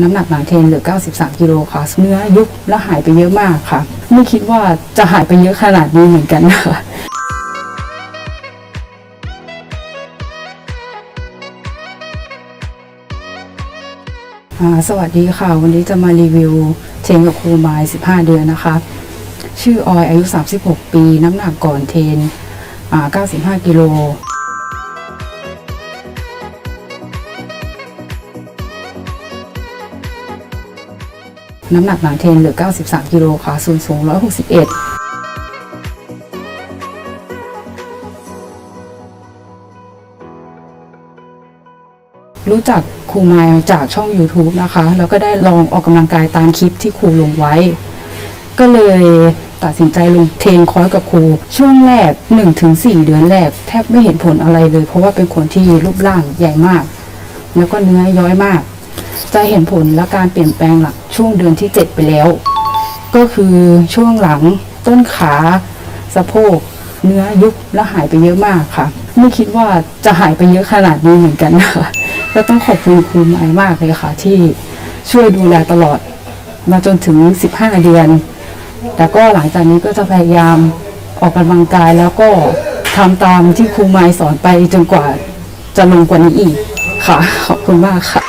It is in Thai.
น้ำหนักหลังเทนเหลือ 93 กิโลค่ะ เนื้อยุบและหายไปเยอะมากค่ะ ไม่คิดว่าจะหายไปเยอะขนาดนี้เหมือนกันนะคะอ่าสวัสดีค่ะ วันนี้จะมารีวิวเทนกับครูไมล์15 เดือนนะคะ ชื่อออยอายุ 36 ปี น้ำหนักก่อนเทน95 กิโล น้ำหนักหลังเทนเหลือ 93 กิโลค่ะส่วนสูง 161รู้จักครูมายจากช่อง YouTube นะคะ แล้วก็ได้ลองออกกำลังกายตามคลิปที่ครูลงไว้ ก็เลยตัดสินใจลงเทรนคอร์สกับครู ช่วงแรก 1-4 เดือนแรก แทบไม่เห็นผลอะไรเลย เพราะว่าเป็นคนที่รูปร่างใหญ่มาก แล้วก็เนื้อย้อยมาก จะเห็นผลและการเปลี่ยนแปลงหลัง ช่วงเดือนที่ 7 ไปแล้ว ก็คือช่วงหลังต้นขาสะโพกเนื้อยุบและหายไปเยอะมากค่ะ ไม่คิดว่าจะหายไปเยอะขนาดนี้เหมือนกันนะคะก็ต้องขอบคุณครูไม้มากเลยค่ะ ที่ช่วยดูแลตลอด มาจนถึง 15 เดือน แต่ก็หลังจากนี้ก็จะพยายามออกกำลังกายแล้วก็ทำตามที่ครูไม้สอนไปจนกว่าจะลงกว่านี้อีกค่ะ ขอบคุณมากค่ะ